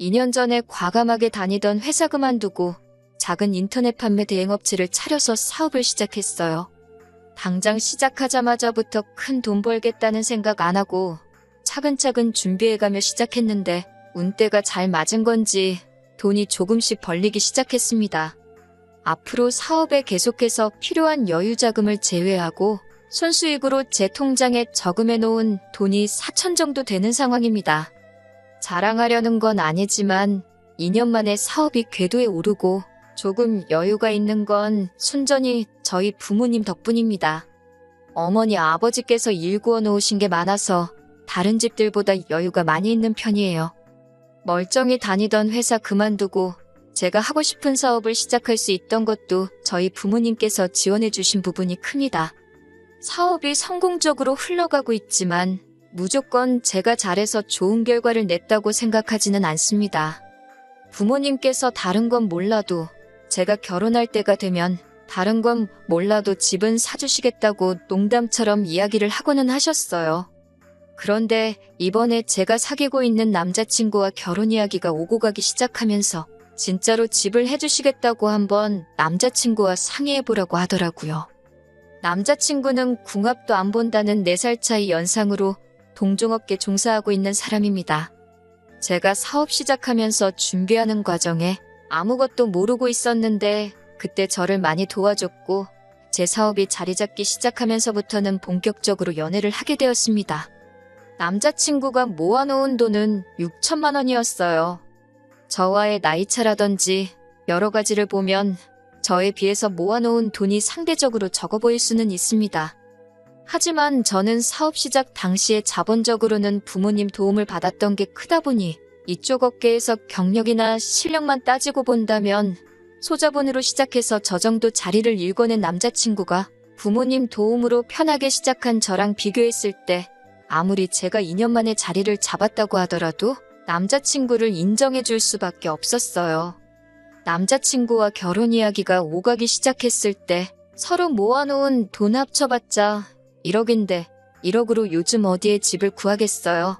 2년 전에 과감하게 다니던 회사 그만두고 작은 인터넷 판매 대행업체를 차려서 사업을 시작했어요. 당장 시작하자마자부터 큰 돈 벌겠다는 생각 안 하고 차근차근 준비해가며 시작했는데 운때가 잘 맞은 건지 돈이 조금씩 벌리기 시작했습니다. 앞으로 사업에 계속해서 필요한 여유 자금을 제외하고 손수익으로 제 통장에 저금해 놓은 돈이 4천 정도 되는 상황입니다. 자랑하려는 건 아니지만 2년 만에 사업이 궤도에 오르고 조금 여유가 있는 건 순전히 저희 부모님 덕분입니다. 어머니 아버지께서 일구어 놓으신 게 많아서 다른 집들보다 여유가 많이 있는 편이에요. 멀쩡히 다니던 회사 그만두고 제가 하고 싶은 사업을 시작할 수 있던 것도 저희 부모님께서 지원해 주신 부분이 큽니다. 사업이 성공적으로 흘러가고 있지만 무조건 제가 잘해서 좋은 결과를 냈다고 생각하지는 않습니다. 부모님께서 다른 건 몰라도 제가 결혼할 때가 되면 다른 건 몰라도 집은 사주시겠다고 농담처럼 이야기를 하고는 하셨어요. 그런데 이번에 제가 사귀고 있는 남자친구와 결혼 이야기가 오고 가기 시작하면서 진짜로 집을 해주시겠다고 한번 남자친구와 상의해보라고 하더라고요. 남자친구는 궁합도 안 본다는 4살 차이 연상으로 동종업계 종사하고 있는 사람입니다. 제가 사업 시작하면서 준비하는 과정에 아무것도 모르고 있었는데 그때 저를 많이 도와줬고 제 사업이 자리 잡기 시작하면서부터는 본격적으로 연애를 하게 되었습니다. 남자친구가 모아놓은 돈은 6천만 원이었어요. 저와의 나이차라든지 여러 가지를 보면 저에 비해서 모아놓은 돈이 상대적으로 적어 보일 수는 있습니다. 하지만 저는 사업 시작 당시에 자본적으로는 부모님 도움을 받았던 게 크다 보니 이쪽 업계에서 경력이나 실력만 따지고 본다면 소자본으로 시작해서 저 정도 자리를 일궈낸 남자친구가 부모님 도움으로 편하게 시작한 저랑 비교했을 때 아무리 제가 2년 만에 자리를 잡았다고 하더라도 남자친구를 인정해 줄 수밖에 없었어요. 남자친구와 결혼 이야기가 오가기 시작했을 때 서로 모아놓은 돈 합쳐봤자 1억인데 1억으로 요즘 어디에 집을 구하겠어요.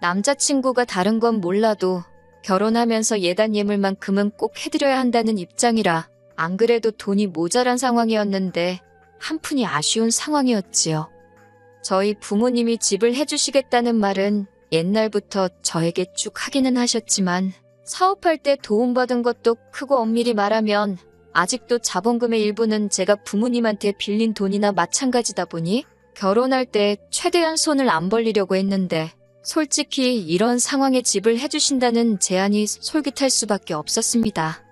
남자친구가 다른 건 몰라도 결혼하면서 예단 예물만큼은 꼭 해드려야 한다는 입장이라 안 그래도 돈이 모자란 상황이었는데 한 푼이 아쉬운 상황이었지요. 저희 부모님이 집을 해주시겠다는 말은 옛날부터 저에게 쭉 하기는 하셨지만 사업할 때 도움받은 것도 크고 엄밀히 말하면 아직도 자본금의 일부는 제가 부모님한테 빌린 돈이나 마찬가지다 보니 결혼할 때 최대한 손을 안 벌리려고 했는데 솔직히 이런 상황에 집을 해주신다는 제안이 솔깃할 수밖에 없었습니다.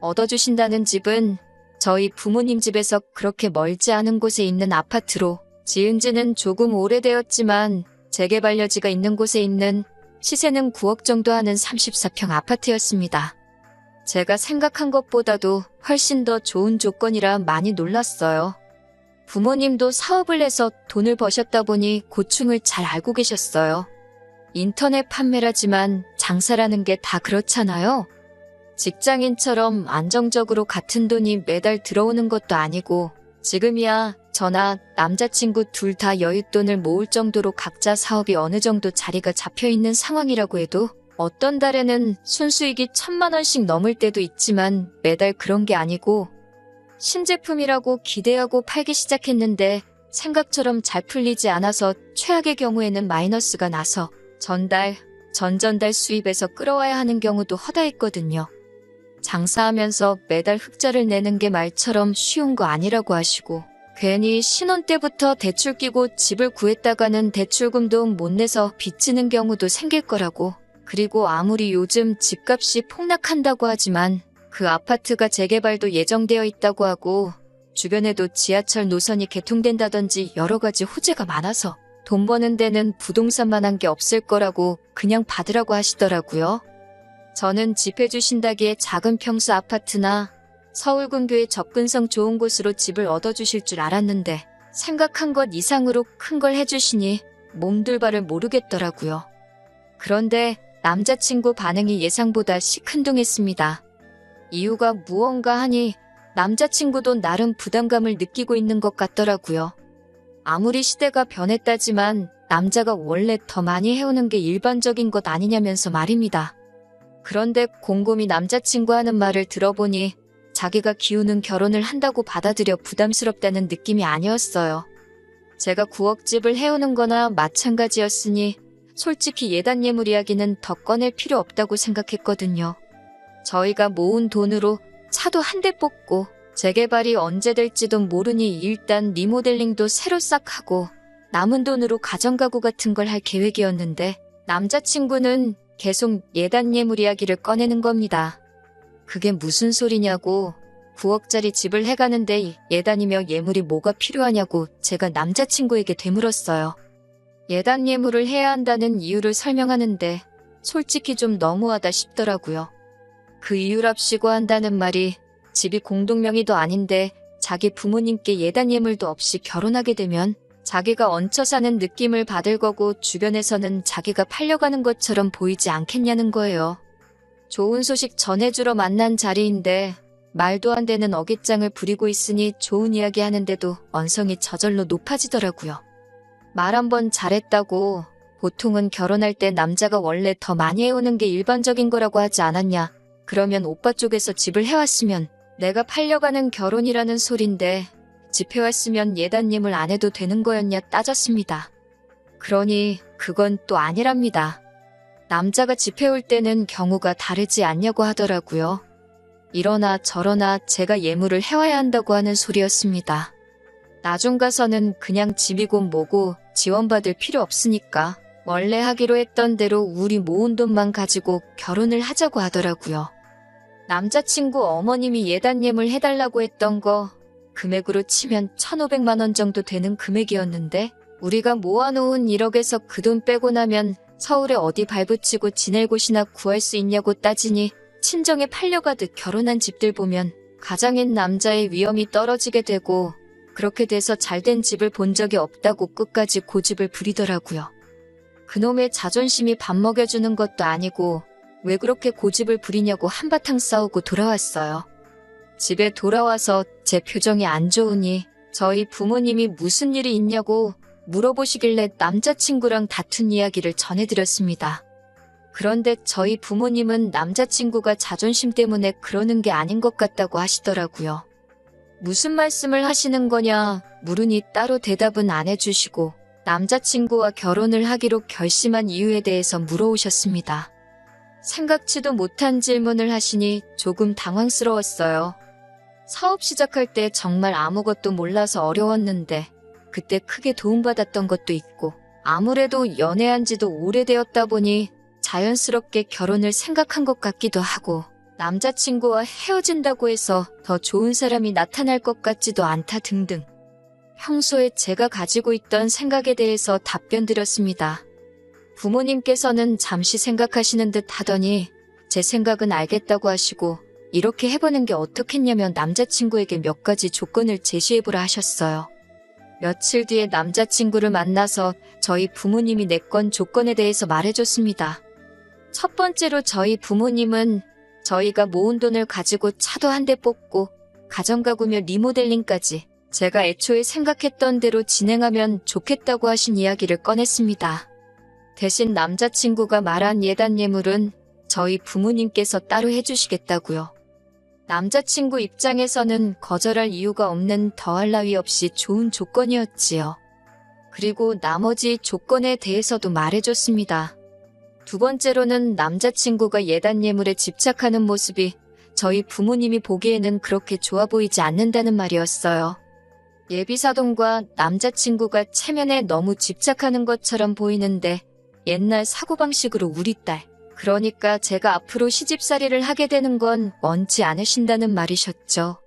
얻어주신다는 집은 저희 부모님 집에서 그렇게 멀지 않은 곳에 있는 아파트로 지은 지는 조금 오래되었지만 재개발 여지가 있는 곳에 있는 시세는 9억 정도 하는 34평 아파트였습니다. 제가 생각한 것보다도 훨씬 더 좋은 조건이라 많이 놀랐어요. 부모님도 사업을 해서 돈을 버셨다 보니 고충을 잘 알고 계셨어요. 인터넷 판매라지만 장사라는 게 다 그렇잖아요. 직장인처럼 안정적으로 같은 돈이 매달 들어오는 것도 아니고 지금이야 저나 남자친구 둘 다 여윳돈을 모을 정도로 각자 사업이 어느 정도 자리가 잡혀 있는 상황이라고 해도 어떤 달에는 순수익이 천만 원씩 넘을 때도 있지만 매달 그런 게 아니고 신제품이라고 기대하고 팔기 시작했는데 생각처럼 잘 풀리지 않아서 최악의 경우에는 마이너스가 나서 전달, 전전달 수입에서 끌어와야 하는 경우도 허다했거든요. 장사하면서 매달 흑자를 내는 게 말처럼 쉬운 거 아니라고 하시고 괜히 신혼 때부터 대출 끼고 집을 구했다가는 대출금도 못 내서 빚지는 경우도 생길 거라고 그리고 아무리 요즘 집값이 폭락한다고 하지만 그 아파트가 재개발도 예정되어 있다고 하고 주변에도 지하철 노선이 개통된다든지 여러 가지 호재가 많아서 돈 버는 데는 부동산만 한 게 없을 거라고 그냥 받으라고 하시더라고요. 저는 집해 주신다기에 작은 평수 아파트나 서울 근교의 접근성 좋은 곳으로 집을 얻어주실 줄 알았는데 생각한 것 이상으로 큰 걸 해주시니 몸둘 바를 모르겠더라고요. 그런데 남자친구 반응이 예상보다 시큰둥했습니다. 이유가 무언가 하니 남자친구도 나름 부담감을 느끼고 있는 것 같더라고요. 아무리 시대가 변했다지만 남자가 원래 더 많이 해오는 게 일반적인 것 아니냐면서 말입니다. 그런데 곰곰이 남자친구 하는 말을 들어보니 자기가 기우는 결혼을 한다고 받아들여 부담스럽다는 느낌이 아니었어요. 제가 9억 집을 해오는 거나 마찬가지였으니 솔직히 예단 예물 이야기는 더 꺼낼 필요 없다고 생각했거든요. 저희가 모은 돈으로 차도 한 대 뽑고 재개발이 언제 될지도 모르니 일단 리모델링도 새로 싹 하고 남은 돈으로 가정가구 같은 걸 할 계획이었는데 남자친구는 계속 예단 예물 이야기를 꺼내는 겁니다. 그게 무슨 소리냐고 9억짜리 집을 해가는데 예단이며 예물이 뭐가 필요하냐고 제가 남자친구에게 되물었어요. 예단 예물을 해야 한다는 이유를 설명하는데 솔직히 좀 너무하다 싶더라고요. 그 이유랍시고 한다는 말이 집이 공동명의도 아닌데 자기 부모님께 예단 예물도 없이 결혼하게 되면 자기가 얹혀 사는 느낌을 받을 거고 주변에서는 자기가 팔려가는 것처럼 보이지 않겠냐는 거예요. 좋은 소식 전해주러 만난 자리인데 말도 안 되는 어깃장을 부리고 있으니 좋은 이야기 하는데도 언성이 저절로 높아지더라고요. 말 한 번 잘했다고 보통은 결혼할 때 남자가 원래 더 많이 해오는 게 일반적인 거라고 하지 않았냐. 그러면 오빠 쪽에서 집을 해왔으면 내가 팔려가는 결혼이라는 소린데 집 해왔으면 예단님을 안 해도 되는 거였냐 따졌습니다. 그러니 그건 또 아니랍니다. 남자가 집 해올 때는 경우가 다르지 않냐고 하더라고요. 이러나 저러나 제가 예물을 해와야 한다고 하는 소리였습니다. 나중 가서는 그냥 집이고 뭐고 지원받을 필요 없으니까 원래 하기로 했던 대로 우리 모은 돈만 가지고 결혼을 하자고 하더라고요. 남자친구 어머님이 예단예물 해달라고 했던 거 금액으로 치면 1,500만 원 정도 되는 금액이었는데 우리가 모아놓은 1억에서 그 돈 빼고 나면 서울에 어디 발붙이고 지낼 곳이나 구할 수 있냐고 따지니 친정에 팔려가듯 결혼한 집들 보면 가장인 남자의 위험이 떨어지게 되고 그렇게 돼서 잘된 집을 본 적이 없다고 끝까지 고집을 부리더라고요. 그놈의 자존심이 밥 먹여주는 것도 아니고 왜 그렇게 고집을 부리냐고 한바탕 싸우고 돌아왔어요. 집에 돌아와서 제 표정이 안 좋으니 저희 부모님이 무슨 일이 있냐고 물어보시길래 남자친구랑 다툰 이야기를 전해드렸습니다. 그런데 저희 부모님은 남자친구가 자존심 때문에 그러는 게 아닌 것 같다고 하시더라고요. 무슨 말씀을 하시는 거냐 물으니 따로 대답은 안 해주시고 남자친구와 결혼을 하기로 결심한 이유에 대해서 물어오셨습니다. 생각지도 못한 질문을 하시니 조금 당황스러웠어요. 사업 시작할 때 정말 아무것도 몰라서 어려웠는데 그때 크게 도움받았던 것도 있고 아무래도 연애한 지도 오래되었다 보니 자연스럽게 결혼을 생각한 것 같기도 하고 남자친구와 헤어진다고 해서 더 좋은 사람이 나타날 것 같지도 않다 등등. 평소에 제가 가지고 있던 생각에 대해서 답변 드렸습니다. 부모님께서는 잠시 생각하시는 듯 하더니 제 생각은 알겠다고 하시고 이렇게 해보는 게 어떻겠냐면 남자친구에게 몇 가지 조건을 제시해보라 하셨어요. 며칠 뒤에 남자친구를 만나서 저희 부모님이 내건 조건에 대해서 말해줬습니다. 첫 번째로 저희 부모님은 저희가 모은 돈을 가지고 차도 한 대 뽑고 가정가구며 리모델링까지 제가 애초에 생각했던 대로 진행하면 좋겠다고 하신 이야기를 꺼냈습니다. 대신 남자친구가 말한 예단 예물은 저희 부모님께서 따로 해주시겠다고요. 남자친구 입장에서는 거절할 이유가 없는 더할 나위 없이 좋은 조건이었지요. 그리고 나머지 조건에 대해서도 말해줬습니다. 두 번째로는 남자친구가 예단 예물에 집착하는 모습이 저희 부모님이 보기에는 그렇게 좋아 보이지 않는다는 말이었어요. 예비사돈과 남자친구가 체면에 너무 집착하는 것처럼 보이는데 옛날 사고방식으로 우리 딸, 그러니까 제가 앞으로 시집살이를 하게 되는 건 원치 않으신다는 말이셨죠.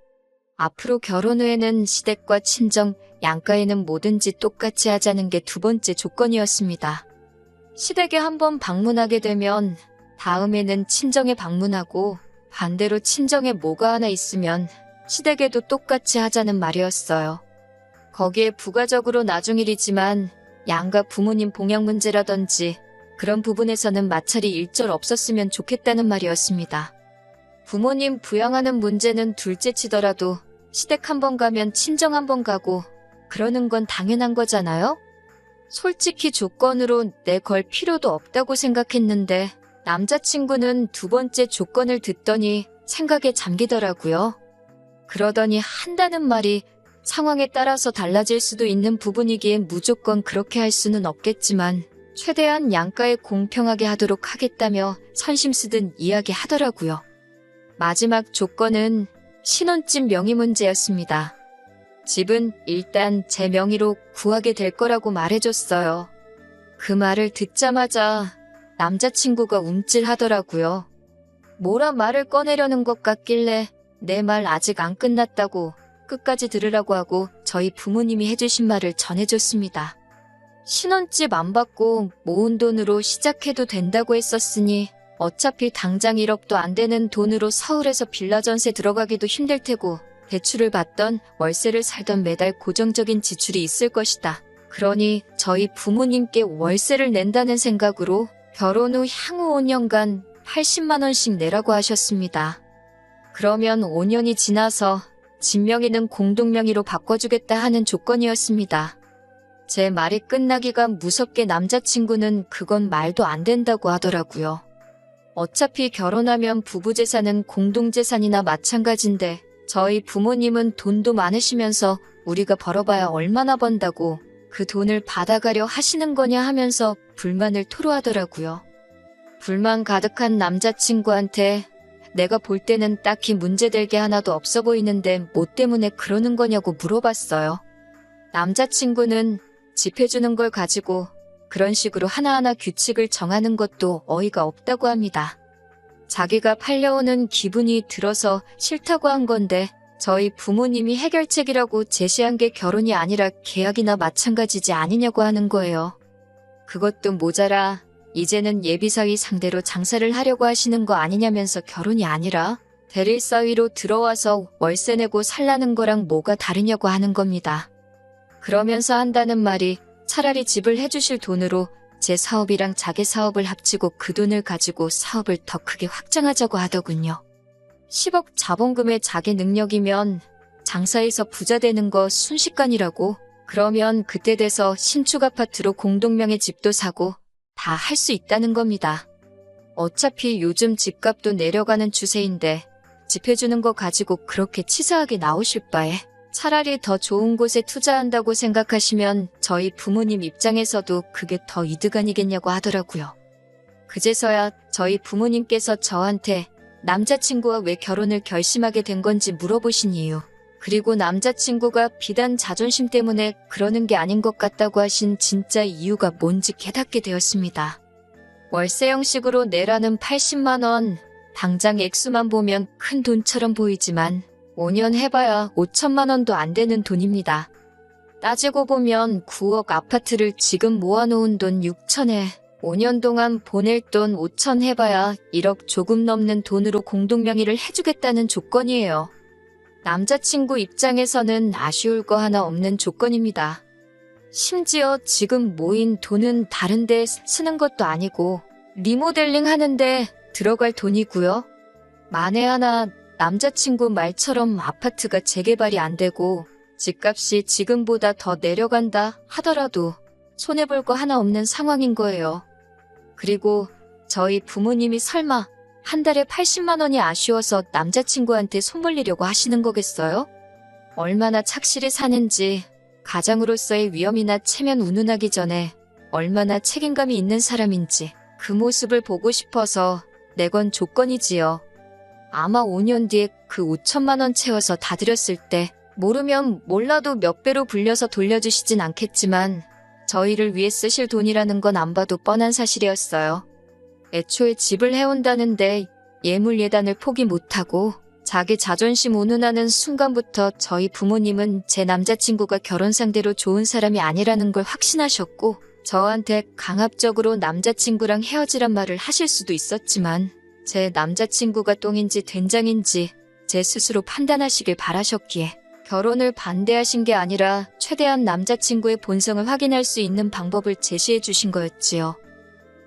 앞으로 결혼 후에는 시댁과 친정, 양가에는 뭐든지 똑같이 하자는 게 두 번째 조건이었습니다. 시댁에 한번 방문하게 되면 다음에는 친정에 방문하고 반대로 친정에 뭐가 하나 있으면 시댁에도 똑같이 하자는 말이었어요. 거기에 부가적으로 나중 일이지만 양가 부모님 봉양 문제라든지 그런 부분에서는 마찰이 일절 없었으면 좋겠다는 말이었습니다. 부모님 부양하는 문제는 둘째 치더라도 시댁 한 번 가면 친정 한 번 가고 그러는 건 당연한 거잖아요? 솔직히 조건으로 내 걸 필요도 없다고 생각했는데 남자친구는 두 번째 조건을 듣더니 생각에 잠기더라고요. 그러더니 한다는 말이 상황에 따라서 달라질 수도 있는 부분이기에 무조건 그렇게 할 수는 없겠지만 최대한 양가에 공평하게 하도록 하겠다며 선심 쓰듯 이야기하더라고요. 마지막 조건은 신혼집 명의 문제였습니다. 집은 일단 제 명의로 구하게 될 거라고 말해줬어요. 그 말을 듣자마자 남자친구가 움찔하더라고요. 뭐라 말을 꺼내려는 것 같길래 내 말 아직 안 끝났다고 끝까지 들으라고 하고 저희 부모님이 해주신 말을 전해줬습니다. 신혼집 안 받고 모은 돈으로 시작해도 된다고 했었으니 어차피 당장 1억도 안 되는 돈으로 서울에서 빌라 전세 들어가기도 힘들 테고 대출을 받던 월세를 살던 매달 고정적인 지출이 있을 것이다. 그러니 저희 부모님께 월세를 낸다는 생각으로 결혼 후 향후 5년간 80만 원씩 내라고 하셨습니다. 그러면 5년이 지나서 진명의는 공동명의로 바꿔주겠다 하는 조건이었습니다. 제 말이 끝나기가 무섭게 남자친구는 그건 말도 안 된다고 하더라고요. 어차피 결혼하면 부부 재산은 공동재산이나 마찬가지인데 저희 부모님은 돈도 많으시면서 우리가 벌어봐야 얼마나 번다고 그 돈을 받아가려 하시는 거냐 하면서 불만을 토로하더라고요. 불만 가득한 남자친구한테 내가 볼 때는 딱히 문제될 게 하나도 없어 보이는데 뭐 때문에 그러는 거냐고 물어봤어요. 남자친구는 집 해주는 걸 가지고 그런 식으로 하나하나 규칙을 정하는 것도 어이가 없다고 합니다. 자기가 팔려오는 기분이 들어서 싫다고 한 건데 저희 부모님이 해결책이라고 제시한 게 결혼이 아니라 계약이나 마찬가지지 아니냐고 하는 거예요. 그것도 모자라 이제는 예비사위 상대로 장사를 하려고 하시는 거 아니냐면서 결혼이 아니라 대릴 사위로 들어와서 월세 내고 살라는 거랑 뭐가 다르냐고 하는 겁니다. 그러면서 한다는 말이 차라리 집을 해주실 돈으로 제 사업이랑 자기 사업을 합치고 그 돈을 가지고 사업을 더 크게 확장하자고 하더군요. 10억 자본금의 자기 능력이면 장사해서 부자 되는 거 순식간이라고 그러면 그때 돼서 신축 아파트로 공동명의 집도 사고 다 할 수 있다는 겁니다. 어차피 요즘 집값도 내려가는 추세인데 집 해주는 거 가지고 그렇게 치사하게 나오실 바에 차라리 더 좋은 곳에 투자한다고 생각하시면 저희 부모님 입장에서도 그게 더 이득 아니겠냐고 하더라고요. 그제서야 저희 부모님께서 저한테 남자친구와 왜 결혼을 결심하게 된 건지 물어보신 이유, 그리고 남자친구가 비단 자존심 때문에 그러는 게 아닌 것 같다고 하신 진짜 이유가 뭔지 깨닫게 되었습니다. 월세 형식으로 내라는 80만원, 당장 액수만 보면 큰 돈처럼 보이지만 5년 해봐야 5천만 원도 안 되는 돈입니다. 따지고 보면 9억 아파트를 지금 모아놓은 돈 6천에 5년 동안 보낼 돈 5천 해봐야 1억 조금 넘는 돈으로 공동명의를 해주겠다는 조건이에요. 남자친구 입장에서는 아쉬울 거 하나 없는 조건입니다. 심지어 지금 모인 돈은 다른데 쓰는 것도 아니고 리모델링 하는데 들어갈 돈이고요. 만에 하나 남자친구 말처럼 아파트가 재개발이 안 되고 집값이 지금보다 더 내려간다 하더라도 손해볼 거 하나 없는 상황인 거예요. 그리고 저희 부모님이 설마 한 달에 80만 원이 아쉬워서 남자친구한테 손벌리려고 하시는 거겠어요? 얼마나 착실히 사는지 가장으로서의 위험이나 체면 운운하기 전에 얼마나 책임감이 있는 사람인지 그 모습을 보고 싶어서 내건 조건이지요. 아마 5년 뒤에 그 5천만 원 채워서 다 드렸을 때 모르면 몰라도 몇 배로 불려서 돌려주시진 않겠지만 저희를 위해 쓰실 돈이라는 건 안 봐도 뻔한 사실이었어요. 애초에 집을 해온다는데 예물 예단을 포기 못하고 자기 자존심 운운하는 순간부터 저희 부모님은 제 남자친구가 결혼 상대로 좋은 사람이 아니라는 걸 확신하셨고 저한테 강압적으로 남자친구랑 헤어지란 말을 하실 수도 있었지만 제 남자친구가 똥인지 된장인지 제 스스로 판단하시길 바라셨기에 결혼을 반대하신 게 아니라 최대한 남자친구의 본성을 확인할 수 있는 방법을 제시해 주신 거였지요.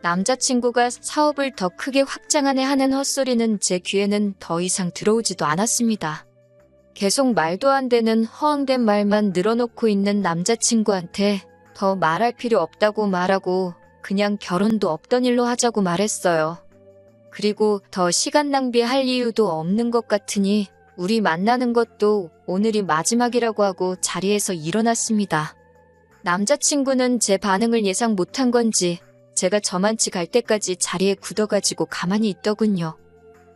남자친구가 사업을 더 크게 확장하네 하는 헛소리는 제 귀에는 더 이상 들어오지도 않았습니다. 계속 말도 안 되는 허황된 말만 늘어놓고 있는 남자친구한테 더 말할 필요 없다고 말하고 그냥 결혼도 없던 일로 하자고 말했어요. 그리고 더 시간 낭비할 이유도 없는 것 같으니 우리 만나는 것도 오늘이 마지막이라고 하고 자리에서 일어났습니다. 남자친구는 제 반응을 예상 못한 건지 제가 저만치 갈 때까지 자리에 굳어가지고 가만히 있더군요.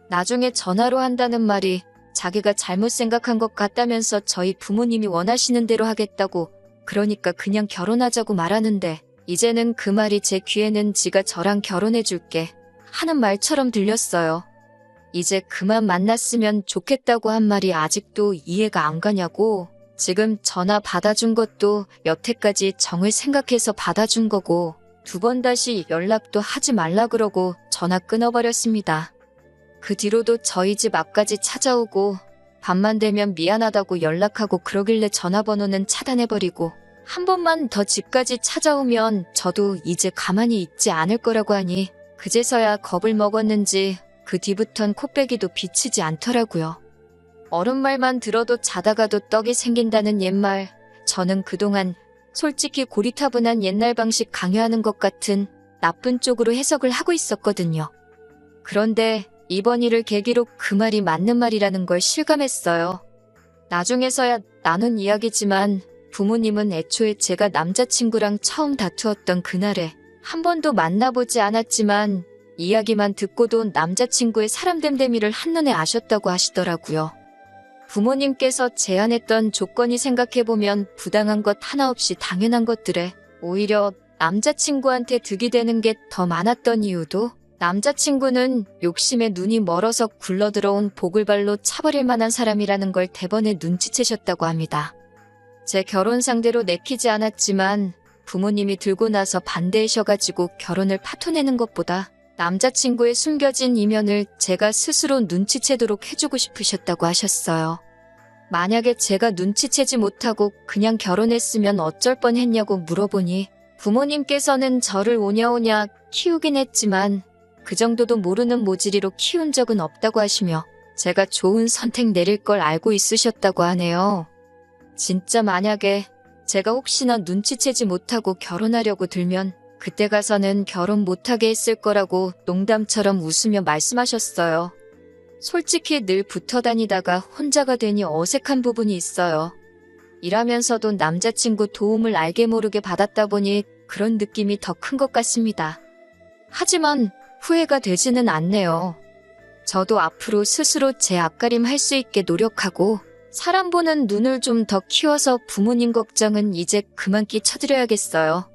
나중에 전화로 한다는 말이 자기가 잘못 생각한 것 같다면서 저희 부모님이 원하시는 대로 하겠다고 그러니까 그냥 결혼하자고 말하는데 이제는 그 말이 제 귀에는 지가 저랑 결혼해줄게 하는 말처럼 들렸어요. 이제 그만 만났으면 좋겠다고 한 말이 아직도 이해가 안 가냐고 지금 전화 받아준 것도 여태까지 정을 생각해서 받아준 거고 두 번 다시 연락도 하지 말라 그러고 전화 끊어버렸습니다. 그 뒤로도 저희 집 앞까지 찾아오고 밤만 되면 미안하다고 연락하고 그러길래 전화번호는 차단해버리고 한 번만 더 집까지 찾아오면 저도 이제 가만히 있지 않을 거라고 하니 그제서야 겁을 먹었는지 그 뒤부턴 코빼기도 비치지 않더라고요. 어른 말만 들어도 자다가도 떡이 생긴다는 옛말, 저는 그동안 솔직히 고리타분한 옛날 방식 강요하는 것 같은 나쁜 쪽으로 해석을 하고 있었거든요. 그런데 이번 일을 계기로 그 말이 맞는 말이라는 걸 실감했어요. 나중에서야 나눈 이야기지만 부모님은 애초에 제가 남자친구랑 처음 다투었던 그날에 한 번도 만나보지 않았지만 이야기만 듣고도 남자친구의 사람됨됨이를 한눈에 아셨다고 하시더라고요. 부모님께서 제안했던 조건이 생각해보면 부당한 것 하나 없이 당연한 것들에 오히려 남자친구한테 득이 되는 게 더 많았던 이유도 남자친구는 욕심에 눈이 멀어서 굴러들어온 복을발로 차버릴 만한 사람이라는 걸 대번에 눈치채셨다고 합니다. 제 결혼 상대로 내키지 않았지만 부모님이 들고 나서 반대하셔가지고 결혼을 파토내는 것보다 남자친구의 숨겨진 이면을 제가 스스로 눈치채도록 해주고 싶으셨다고 하셨어요. 만약에 제가 눈치채지 못하고 그냥 결혼했으면 어쩔 뻔 했냐고 물어보니 부모님께서는 저를 오냐오냐 키우긴 했지만 그 정도도 모르는 모질이로 키운 적은 없다고 하시며 제가 좋은 선택 내릴 걸 알고 있으셨다고 하네요. 진짜 만약에 제가 혹시나 눈치채지 못하고 결혼하려고 들면 그때 가서는 결혼 못하게 했을 거라고 농담처럼 웃으며 말씀하셨어요. 솔직히 늘 붙어 다니다가 혼자가 되니 어색한 부분이 있어요. 일하면서도 남자친구 도움을 알게 모르게 받았다 보니 그런 느낌이 더 큰 것 같습니다. 하지만 후회가 되지는 않네요. 저도 앞으로 스스로 제 앞가림 할 수 있게 노력하고 사람 보는 눈을 좀 더 키워서 부모님 걱정은 이제 그만 끼쳐드려야겠어요.